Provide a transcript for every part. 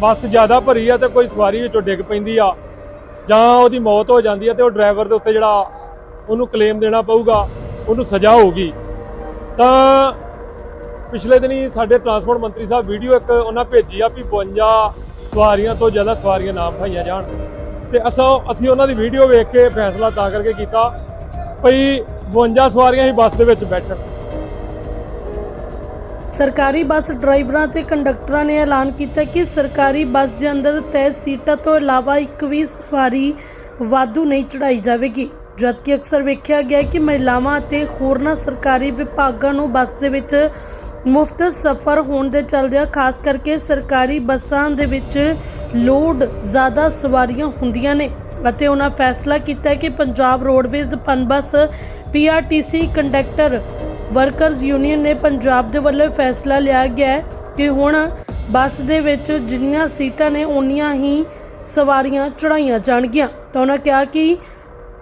ਬੱਸ ਜ਼ਿਆਦਾ ਭਰੀ ਆ ਤੇ ਕੋਈ ਸਵਾਰੀ ਵਿੱਚੋਂ ਡਿੱਗ ਪੈਂਦੀ ਆ। ਜਾਂ ਉਹਦੀ ਮੌਤ ਹੋ ਜਾਂਦੀ ਆ ਤੇ ਉਹ ਡਰਾਈਵਰ ਦੇ ਉੱਤੇ ਜਿਹੜਾ ਉਹਨੂੰ ਕਲੇਮ ਦੇਣਾ ਪਊਗਾ, ਉਹਨੂੰ ਸਜ਼ਾ ਹੋਊਗੀ। ਤਾਂ ਪਿਛਲੇ ਦਿਨੀ ਸਾਡੇ ਟਰਾਂਸਪੋਰਟ ਮੰਤਰੀ ਸਾਹਿਬ ਵੀਡੀਓ ਇੱਕ ਉਹਨਾਂ ਭੇਜੀ ਆ ਵੀ 52 ਸਵਾਰੀਆਂ ਤੋਂ ਜ਼ਿਆਦਾ ਸਵਾਰੀਆਂ ਨਾ ਬਿਠਾਈਆਂ ਜਾਣ। ਤੇ ਅਸਾਂ ਅਸੀਂ ਉਹਨਾਂ ਦੀ ਵੀਡੀਓ ਵੇਖ ਕੇ ਫੈਸਲਾ ਤਾਂ ਕਰਕੇ ਕੀਤਾ, ਭਈ 52 ਸਵਾਰੀਆਂ ਹੀ ਬੱਸ ਦੇ ਵਿੱਚ ਬੈਠਣ। ਸਰਕਾਰੀ ਬੱਸ ਡਰਾਈਵਰਾਂ ਤੇ ਕੰਡਕਟਰਾਂ ਨੇ ਐਲਾਨ ਕੀਤਾ ਕਿ ਸਰਕਾਰੀ ਬੱਸ ਦੇ ਅੰਦਰ ਤੈਅ ਸੀਟਾਂ ਤੋਂ ਇਲਾਵਾ ਇੱਕ ਵੀ ਸਵਾਰੀ ਵਾਧੂ ਨਹੀਂ ਚੜਾਈ ਜਾਵੇਗੀ। ਜਦਕਿ ਅਕਸਰ ਵੇਖਿਆ ਗਿਆ ਕਿ ਮਹਿਲਾਵਾਂ ਅਤੇ ਹੋਰਨਾਂ ਸਰਕਾਰੀ ਵਿਭਾਗਾਂ ਨੂੰ ਬੱਸ ਦੇ ਵਿੱਚ ਮੁਫਤ ਸਫ਼ਰ ਹੋਣ ਦੇ ਚਲਦਿਆਂ ਖਾਸ ਕਰਕੇ ਸਰਕਾਰੀ ਬੱਸਾਂ ਦੇ ਵਿੱਚ ਲੋਡ ਜ਼ਿਆਦਾ ਸਵਾਰੀਆਂ ਹੁੰਦੀਆਂ ਨੇ ਅਤੇ ਉਹਨਾਂ ਫੈਸਲਾ ਕੀਤਾ ਕਿ Punjab roadways Punbus PRTC conductor workers union ਨੇ ਪੰਜਾਬ ਦੇ ਵੱਲੋਂ ਫੈਸਲਾ ਲਿਆ ਗਿਆ ਹੈ ਕਿ ਹੁਣ ਬੱਸ ਦੇ ਵਿੱਚ ਜਿੰਨੀਆਂ ਸੀਟਾਂ ਨੇ, ਓਨੀਆਂ ਹੀ ਸਵਾਰੀਆਂ ਚੜਾਈਆਂ ਜਾਣਗੀਆਂ। ਤਾਂ ਉਹਨਾਂ ਕਿਹਾ ਕਿ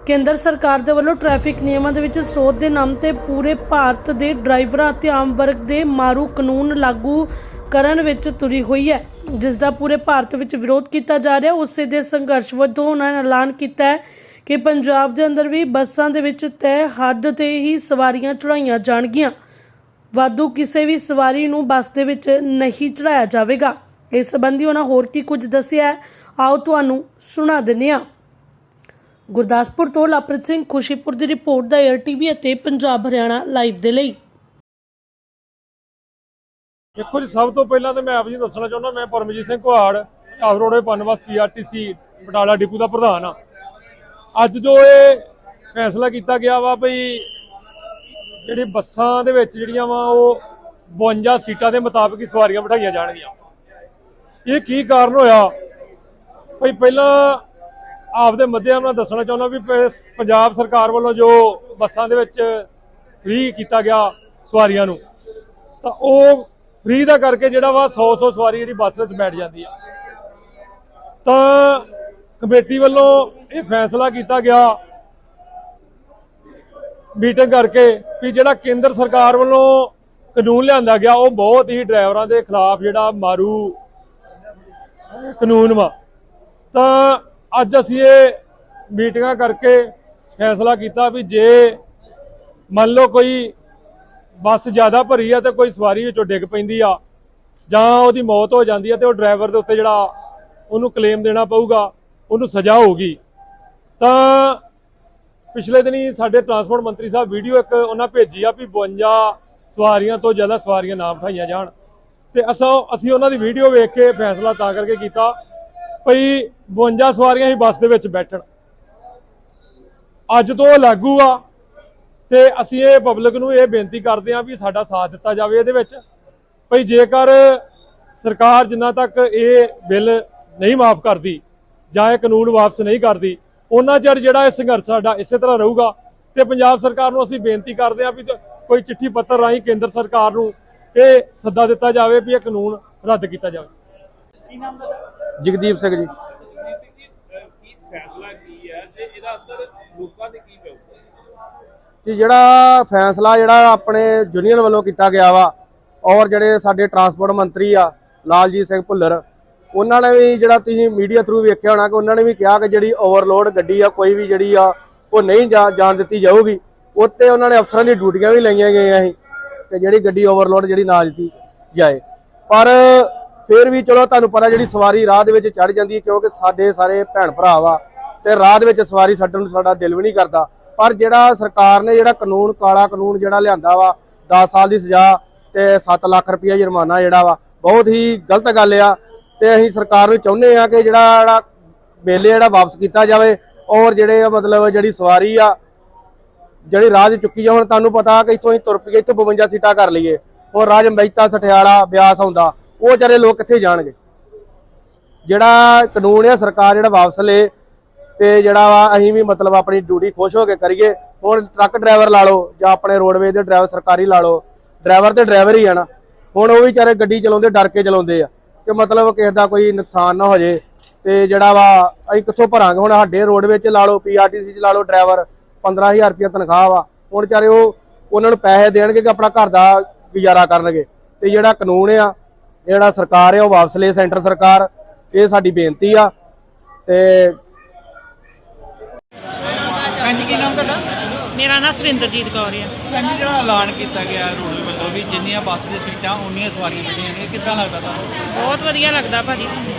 ਕੇਂਦਰ ਸਰਕਾਰ ਦੇ ਵੱਲੋਂ ਟ੍ਰੈਫਿਕ ਨਿਯਮਾਂ ਦੇ ਵਿੱਚ ਸੋਧ ਦੇ ਨਾਮ ਤੇ ਪੂਰੇ ਭਾਰਤ ਦੇ ਡਰਾਈਵਰਾਂ ਅਤੇ ਆਮ ਵਰਗ ਦੇ ਮਾਰੂ ਕਾਨੂੰਨ ਲਾਗੂ ਕਰਨ ਵਿੱਚ ਤੁਰੀ ਹੋਈ ਹੈ। ਜਿਸ ਦਾ ਪੂਰੇ ਭਾਰਤ ਵਿੱਚ ਵਿਰੋਧ ਕੀਤਾ ਜਾ ਰਿਹਾ, ਉਸੇ ਦੇ ਸੰਘਰਸ਼ ਵਜੋਂ ਉਹਨਾਂ ਨੇ ਐਲਾਨ ਕੀਤਾ ਹੈ ਕਿ ਪੰਜਾਬ ਦੇ ਅੰਦਰ ਵੀ ਬੱਸਾਂ ਦੇ ਵਿੱਚ ਤੈਅ ਹੱਦ ਤੇ ਹੀ ਸਵਾਰੀਆਂ ਚੜਾਈਆਂ ਜਾਣਗੀਆਂ। ਵਾਧੂ ਕਿਸੇ ਵੀ ਸਵਾਰੀ ਨੂੰ ਬੱਸ ਦੇ ਵਿੱਚ ਨਹੀਂ ਚੜਾਇਆ ਜਾਵੇਗਾ। ਇਸ ਸੰਬੰਧੀ ਉਹਨਾਂ ਹੋਰ ਕੀ ਕੁਝ ਦੱਸਿਆ ਆਓ ਤੁਹਾਨੂੰ ਸੁਣਾ ਦਿੰਦੇ ਹਾਂ। ਗੁਰਦਾਸਪੁਰ ਤੋਂ ਲਵਪ੍ਰੀਤ ਸਿੰਘ ਖੁਸ਼ੀਪੁਰ ਦੀ ਰਿਪੋਰਟ ਦਾ ਏਅਰ ਟੀਵੀ ਅਤੇ ਪੰਜਾਬ ਹਰਿਆਣਾ ਲਾਈਵ ਦੇ ਲਈ। ਦੇਖੋ ਜੀ, ਸਭ ਤੋਂ ਪਹਿਲਾਂ ਤਾਂ ਮੈਂ ਆਪ ਜੀ ਦੱਸਣਾ ਚਾਹੁੰਦਾ, ਮੈਂ Paramjit Singh Kuhar, ਘਾਸ roadways Punbus PRTC Batala depot ਦਾ ਪ੍ਰਧਾਨ ਆ ਅੱਜ ਜੋ ਇਹ ਫੈਸਲਾ ਕੀਤਾ ਗਿਆ ਵਾ ਭਈ ਜਿਹੜੀ ਬੱਸਾਂ ਦੇ ਵਿੱਚ ਜਿਹੜੀਆਂ ਵਾ ਉਹ 52 ਸੀਟਾਂ ਦੇ ਮੁਤਾਬਕ ਹੀ ਸਵਾਰੀਆਂ ਬਿਠਾਈਆਂ ਜਾਣਗੀਆਂ। ਇਹ ਕੀ ਕਾਰਨ ਹੋਇਆ? ਭਈ ਪਹਿਲਾਂ ਆਪਦੇ ਮੱਧਿਆਮ ਨਾਲ ਦੱਸਣਾ ਚਾਹੁੰਦਾ ਵੀ ਪੰਜਾਬ ਸਰਕਾਰ ਵੱਲੋਂ ਜੋ ਬੱਸਾਂ ਦੇ ਵਿੱਚ ਫ੍ਰੀ ਕੀਤਾ ਗਿਆ ਸਵਾਰੀਆਂ ਨੂੰ, ਤਾਂ ਉਹ ਫ੍ਰੀ ਦਾ ਕਰਕੇ ਜਿਹੜਾ ਵਾ 100 100 ਸਵਾਰੀ ਜਿਹੜੀ ਬੱਸ ਵਿੱਚ ਬੈਠ ਜਾਂਦੀ ਆ। ਤਾਂ ਕਮੇਟੀ ਵੱਲੋਂ ਇਹ ਫੈਸਲਾ ਕੀਤਾ ਗਿਆ ਮੀਟਿੰਗ ਕਰਕੇ ਵੀ ਜਿਹੜਾ ਕੇਂਦਰ ਸਰਕਾਰ ਵੱਲੋਂ ਕਾਨੂੰਨ ਲਿਆਂਦਾ ਗਿਆ, ਉਹ ਬਹੁਤ ਹੀ ਡਰਾਈਵਰਾਂ ਦੇ ਖਿਲਾਫ ਜਿਹੜਾ ਮਾਰੂ ਕਾਨੂੰਨ ਵਾ। ਤਾਂ ਅੱਜ ਅਸੀਂ ਇਹ ਮੀਟਿੰਗਾਂ ਕਰਕੇ ਫੈਸਲਾ ਕੀਤਾ ਵੀ ਜੇ ਮੰਨ ਲਓ ਕੋਈ ਬੱਸ ਜ਼ਿਆਦਾ ਭਰੀ ਆ ਤੇ ਕੋਈ ਸਵਾਰੀ ਵਿੱਚੋਂ ਡਿੱਗ ਪੈਂਦੀ ਆ ਜਾਂ ਉਹਦੀ ਮੌਤ ਹੋ ਜਾਂਦੀ ਆ ਤੇ ਉਹ ਡਰਾਈਵਰ ਦੇ ਉੱਤੇ ਜਿਹੜਾ ਉਹਨੂੰ ਕਲੇਮ ਦੇਣਾ ਪਊਗਾ ਉਹਨੂੰ ਸਜ਼ਾ ਹੋਊਗੀ। ਤਾਂ ਪਿਛਲੇ ਦਿਨੀ ਸਾਡੇ ਟਰਾਂਸਪੋਰਟ ਮੰਤਰੀ ਸਾਹਿਬ ਵੀਡੀਓ ਇੱਕ ਉਹਨਾਂ ਭੇਜੀ ਆ ਵੀ 52 ਸਵਾਰੀਆਂ ਤੋਂ ਜ਼ਿਆਦਾ ਸਵਾਰੀਆਂ ਨਾ ਬਿਠਾਈਆਂ ਜਾਣ। ਤੇ ਅਸਾਂ ਅਸੀਂ ਉਹਨਾਂ ਦੀ ਵੀਡੀਓ ਵੇਖ ਕੇ ਫੈਸਲਾ ਤਾਂ ਕਰਕੇ ਕੀਤਾ ਭਈ 52 ਸਵਾਰੀਆਂ ਹੀ ਬੱਸ ਦੇ ਵਿੱਚ ਬੈਠਣ। ਅੱਜ ਤੋਂ ਉਹ ਲਾਗੂ ਆ ਤੇ ਅਸੀਂ ਇਹ ਪਬਲਿਕ ਨੂੰ ਇਹ ਬੇਨਤੀ ਕਰਦੇ ਹਾਂ ਵੀ ਸਾਡਾ ਸਾਥ ਦਿੱਤਾ ਜਾਵੇ ਇਹਦੇ ਵਿੱਚ। ਭਈ ਜੇਕਰ ਸਰਕਾਰ ਜਿੰਨਾ ਤੱਕ ਇਹ ਬਿੱਲ ਨਹੀਂ ਮਾਫ ਕਰਦੀ ਜਾਂ ਇਹ ਕਾਨੂੰਨ ਵਾਪਸ ਨਹੀਂ ਕਰਦੀ ਉਹਨਾਂ ਚਿਰ ਜਿਹੜਾ ਇਹ ਸੰਘਰਸ਼ ਸਾਡਾ ਇਸੇ ਤਰ੍ਹਾਂ ਰਹੂਗਾ। ਤੇ ਪੰਜਾਬ ਸਰਕਾਰ ਨੂੰ ਅਸੀਂ ਬੇਨਤੀ ਕਰਦੇ ਹਾਂ ਵੀ ਕੋਈ ਚਿੱਠੀ ਪੱਤਰ ਰਾਹੀਂ ਕੇਂਦਰ ਸਰਕਾਰ ਨੂੰ ਇਹ ਸੱਦਾ ਦਿੱਤਾ ਜਾਵੇ ਵੀ ਇਹ ਕਾਨੂੰਨ ਰੱਦ ਕੀਤਾ ਜਾਵੇ। ਜਗਦੀਪ ਸਿੰਘ ਜੀ। ਕੀ ਫੈਸਲਾ ਕੀ ਹੈ ਤੇ ਇਹਦਾ ਅਸਰ ਲੋਕਾਂ ਤੇ ਕੀ ਪਊਗਾ ਕਿ ਜਿਹੜਾ ਫੈਸਲਾ ਜਿਹੜਾ ਆਪਣੇ ਯੂਨੀਅਨ ਵੱਲੋਂ ਕੀਤਾ ਗਿਆ ਵਾ ਔਰ ਜਿਹੜੇ ਸਾਡੇ ਟਰਾਂਸਪੋਰਟ ਮੰਤਰੀ ਆ ਲਾਲਜੀਤ ਸਿੰਘ ਭੁੱਲਰ ਉਹਨਾਂ ਨੇ ਵੀ ਜਿਹੜਾ ਤੁਸੀਂ ਮੀਡੀਆ ਥਰੂ ਵੇਖਿਆ ਹੋਣਾ ਕਿ ਉਹਨਾਂ ਨੇ ਵੀ ਕਿਹਾ ਕਿ ਜਿਹੜੀ ਓਵਰਲੋਡ ਗੱਡੀ ਆ, ਕੋਈ ਵੀ ਜਿਹੜੀ ਆ, ਉਹ ਨਹੀਂ ਜਾ- ਜਾਣ ਦਿੱਤੀ ਜਾਊਗੀ। ਉੱਤੇ ਉਹਨਾਂ ਨੇ ਅਫਸਰਾਂ ਦੀ ਡਿਊਟੀਆਂ ਵੀ ਲਈਆਂ ਗਈਆਂ ਸੀ ਕਿ ਜਿਹੜੀ ਗੱਡੀ ਓਵਰਲੋਡ ਜਿਹੜੀ ਨਾ ਦਿੱਤੀ ਜਾਏ। ਪਰ ਫਿਰ ਵੀ ਚਲੋ ਤੁਹਾਨੂੰ ਪਤਾ ਜਿਹੜੀ ਸਵਾਰੀ ਰਾਹ ਦੇ ਵਿੱਚ ਚੜ ਜਾਂਦੀ ਹੈ, ਕਿਉਂਕਿ ਸਾਡੇ ਸਾਰੇ ਭੈਣ ਭਰਾ ਵਾ ਤੇ ਰਾਹ ਦੇ ਵਿੱਚ ਸਵਾਰੀ ਛੱਡਣ ਨੂੰ ਸਾਡਾ ਦਿਲ ਵੀ ਨਹੀਂ ਕਰਦਾ। ਪਰ ਜਿਹੜਾ ਸਰਕਾਰ ਨੇ ਜਿਹੜਾ ਕਾਨੂੰਨ, ਕਾਲਾ ਕਾਨੂੰਨ ਜਿਹੜਾ ਲਿਆਂਦਾ ਵਾ 10 ਸਾਲ ਦੀ ਸਜ਼ਾ ਤੇ 7 ਲੱਖ ਰੁਪਇਆ ਜੁਰਮਾਨਾ ਜਿਹੜਾ ਵਾ, ਬਹੁਤ ਹੀ ਗਲਤ ਗੱਲ ਆ। ਤੇ ਅਸੀਂ ਸਰਕਾਰ ਨੂੰ ਚਾਹੁੰਦੇ ਆ ਕਿ ਜਿਹੜਾ ਜਿਹੜਾ ਬਿੱਲ ਜਿਹੜਾ ਵਾਪਸ ਕੀਤਾ ਜਾਵੇ ਔਰ ਜਿਹੜੇ ਮਤਲਬ ਜਿਹੜੀ ਸਵਾਰੀ ਆ, ਜਿਹੜੀ ਰਾਜ ਚੁੱਕੀ ਜਾ ਹੁਣ ਤੁਹਾਨੂੰ ਪਤਾ ਕਿ ਇੱਥੋਂ ਅਸੀਂ ਤੁਰ ਪਈਏ, ਇੱਥੋਂ 52 ਸੀਟਾਂ ਕਰ ਲਈਏ ਔਰ ਰਾਜ ਮਹਿਤਾ, ਸਠਿਆਲਾ, ਬਿਆਸ ਆਉਂਦਾ, ਉਹ ਵਿਚਾਰੇ ਲੋਕ ਕਿੱਥੇ ਜਾਣਗੇ? ਜਿਹੜਾ ਕਾਨੂੰਨ ਆ, ਸਰਕਾਰ ਜਿਹੜਾ ਵਾਪਸ ਲੇ ਤੇ ਜਿਹੜਾ ਵਾ ਅਸੀਂ ਵੀ ਮਤਲਬ ਆਪਣੀ ਡਿਊਟੀ ਖੁਸ਼ ਹੋ ਕੇ ਕਰੀਏ, ਹੁਣ ਟਰੱਕ ਡਰਾਈਵਰ ਲਾ ਲਓ ਜਾਂ ਆਪਣੇ ਰੋਡਵੇ ਦੇ ਡਰਾਈਵਰ ਸਰਕਾਰੀ ਲਾ ਲਓ, ਡਰਾਈਵਰ ਤੇ ਡਰਾਈਵਰ ਹੀ ਆ ਨਾ, ਹੁਣ ਉਹ ਵੀ ਵਿਚਾਰੇ ਗੱਡੀ ਚਲਾਉਂਦੇ, ਡਰ ਕੇ ਚਲਾਉਂਦੇ ਆ। ਕਿ ਮਤਲਬ ਕਿਸੇ ਦਾ ਕੋਈ ਨੁਕਸਾਨ ਨਾ ਹੋ ਜੇ। ਤੇ ਜਿਹੜਾ ਵਾ, ਅਸੀਂ ਕਿੱਥੋਂ ਭਰਾਂਗੇ? ਹੁਣ ਸਾਡੇ ਰੋਡਵੇ 'ਚ ਲਾ ਲਓ ਪੀਆਰਟੀਸੀ 'ਚ ਲਾ ਲਓ ਡਰਾਈਵਰ 15000 ਰੁਪਏ ਤਨਖਾਹ ਵਾ। ਹੁਣ ਵਿਚਾਰੇ ਉਹ, ਉਹਨਾਂ ਨੂੰ ਪੈਸੇ ਦੇਣਗੇ ਕਿ ਆਪਣਾ ਘਰ ਦਾ ਗੁਜ਼ਾਰਾ ਕਰਨਗੇ। ਤੇ ਜਿਹੜਾ ਕਾਨੂੰਨ ਆ, ਜਿਹੜਾ ਸਰਕਾਰ ਆ, ਉਹ ਵਾਪਸ ਲੈ ਸੈਂਟਰ ਸਰਕਾਰ। ਇਹ ਸਾਡੀ ਬੇਨਤੀ ਆ। ਤੇ ਹਾਂਜੀ, ਕੀ ਨਾਮ ਤੁਹਾਡਾ? ਮੇਰਾ ਨਾਮ ਸੁਰਿੰਦਰਜੀਤ ਕੌਰ ਆ ਹਾਂਜੀ ਜਿਹੜਾ ਐਲਾਨ ਕੀਤਾ ਗਿਆ ਰੋਡਵੇ ਵੱਲੋਂ ਵੀ ਜਿੰਨੀਆਂ ਬੱਸ ਦੀਆਂ ਸੀਟਾਂ ਉਨੀਆਂ ਸਵਾਰੀਆਂ ਬੈਠੀਆਂ ਨੇ ਕਿੱਦਾਂ ਲੱਗਦਾ ਤੁਹਾਨੂੰ? ਬਹੁਤ ਵਧੀਆ ਲੱਗਦਾ ਭਾਜੀ। ਸਾਨੂੰ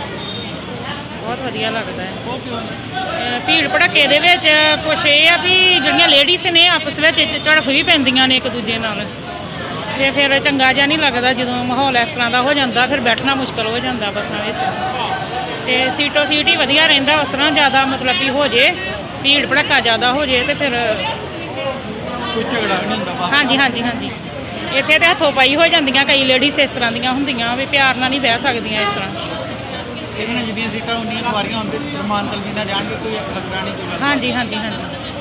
ਬਹੁਤ ਵਧੀਆ ਲੱਗਦਾ ਹੈ। ਉਹ ਕਿਉਂ ਅਹ ਭੀੜ ਭੜੱਕੇ ਦੇ ਵਿੱਚ ਕੁਛ ਇਹ ਆ ਵੀ ਜਿਹੜੀਆਂ ਲੇਡੀਜ਼ ਨੇ ਆਪਸ ਵਿੱਚ ਝੜਫ ਵੀ ਪੈਂਦੀਆਂ ਨੇ ਇੱਕ ਦੂਜੇ ਨਾਲ। ਤੇ ਫਿਰ ਚੰਗਾ ਜਿਹਾ ਨਹੀਂ ਲੱਗਦਾ ਜਦੋਂ ਮਾਹੌਲ ਇਸ ਤਰ੍ਹਾਂ ਦਾ ਹੋ ਜਾਂਦਾ ਫਿਰ ਬੈਠਣਾ ਮੁਸ਼ਕਲ ਹੋ ਜਾਂਦਾ ਬੱਸਾਂ ਵਿੱਚ। ਤੇ ਸੀਟੋ ਸੀਟ ਹੀ ਵਧੀਆ ਰਹਿੰਦਾ ਉਸ ਤਰ੍ਹਾਂ ਜ਼ਿਆਦਾ ਮਤਲਬ ਵੀ ਹੋ ਜੇ ਭੀੜ ਭੜੱਕਾ ਜ਼ਿਆਦਾ ਹੋ ਜੇ ਤੇ ਫਿਰ ਕੋਈ ਝਗੜਾ ਵੀ ਨਹੀਂ ਹੁੰਦਾ ਬੱਸ ਹਾਂਜੀ ਹਾਂਜੀ ਹਾਂਜੀ। ਇੱਥੇ ਤੇ ਹੱਥੋਂ ਪਾਈ ਹੋ ਜਾਂਦੀਆਂ ਕਈ ਲੇਡੀਜ਼ ਇਸ ਤਰ੍ਹਾਂ ਦੀਆਂ ਹੁੰਦੀਆਂ ਵੀ ਪਿਆਰ ਨਾਲ ਨਹੀਂ ਬਹਿ ਸਕਦੀਆਂ ਇਸ ਤਰ੍ਹਾਂ। ਇਹਦੇ ਨਾਲ ਜਿੰਨੀਆਂ ਸੀਟਾਂ ਉਨੀਆਂ ਸਵਾਰੀਆਂ ਹੁੰਦੇ ਰਮਾਨ ਤਲਵੀ ਨਾਲ ਜਾਣਗੇ ਕੋਈ ਖਤਰਾ ਨਹੀਂ ਕੋਈ ਗੱਲ ਹਾਂਜੀ ਹਾਂਜੀ ਹਾਂਜੀ।